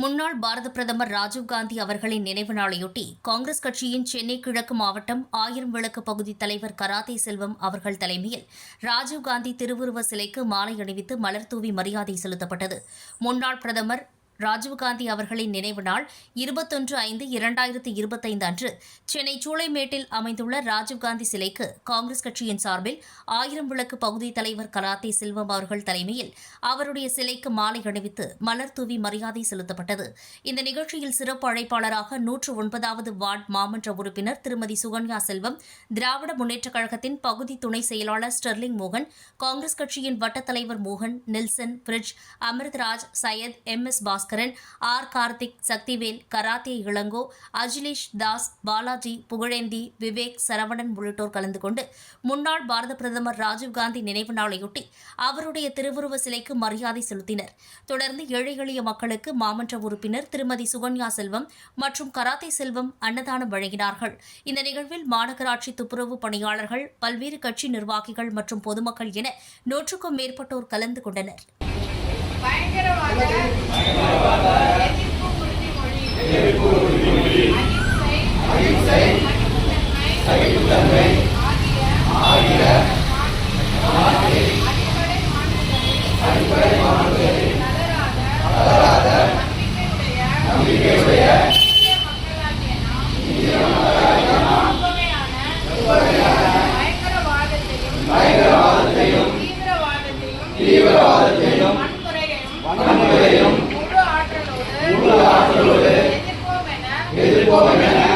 முன்னாள் பாரத பிரதமர் ராஜீவ்காந்தி அவர்களின் நினைவு நாளையொட்டி காங்கிரஸ் கட்சியின் சென்னை கிழக்கு மாவட்டம் ஆயிரம் விளக்கு பகுதி தலைவர் கராத்தே செல்வம் அவர்கள் தலைமையில் ராஜீவ்காந்தி திருவுருவ சிலைக்கு மாலை அணிவித்து மலர்தூவி மரியாதை செலுத்தப்பட்டது. முன்னாள் பிரதமர் ராஜீவ்காந்தி அவர்களின் நினைவு நாள் இருபத்தொன்று ஐந்து இரண்டாயிரத்தி இருபத்தைந்து அன்று. சென்னை சூளைமேட்டில் அமைந்துள்ள ராஜீவ்காந்தி சிலைக்கு காங்கிரஸ் கட்சியின் சார்பில் ஆயிரம் விளக்கு பகுதி தலைவர் கராத்தே செல்வம் அவர்கள் தலைமையில் அவருடைய சிலைக்கு மாலை அணிவித்து மலர் தூவி மரியாதை செலுத்தப்பட்டது. இந்த நிகழ்ச்சியில் சிறப்பு அழைப்பாளராக நூற்று ஒன்பதாவது வார்டு மாமன்ற உறுப்பினர் திருமதி சுகன்யா செல்வம் திராவிட முன்னேற்றக் கழகத்தின் பகுதி துணை செயலாளர் ஸ்டெர்லிங் மோகன் காங்கிரஸ் கட்சியின் வட்டத்தலைவர் மோகன் Nelson Bridge Amirtharaj Syed M S Baskaran R. Karthik Sakthivel karate Ilango Ajilesh Das Balaji Pugazhendhi Vivek Saravanan உள்ளிட்டோர் கலந்து கொண்டு முன்னாள் பாரத பிரதமர் ராஜீவ்காந்தி நினைவு நாளையொட்டி அவருடைய திருவுருவ சிலைக்கு மரியாதை செலுத்தினர். தொடர்ந்து ஏழை எளிய மக்களுக்கு மாமன்ற உறுப்பினர் திருமதி சுகன்யா செல்வம் மற்றும் கராத்தே செல்வம் அன்னதானம் வழங்கினார்கள். இந்த நிகழ்வில் மாநகராட்சி துப்புரவு பணியாளர்கள் பல்வேறு கட்சி நிர்வாகிகள் மற்றும் பொதுமக்கள் என நூற்றுக்கும் மேற்பட்டோர் கலந்து கொண்டனர். போவன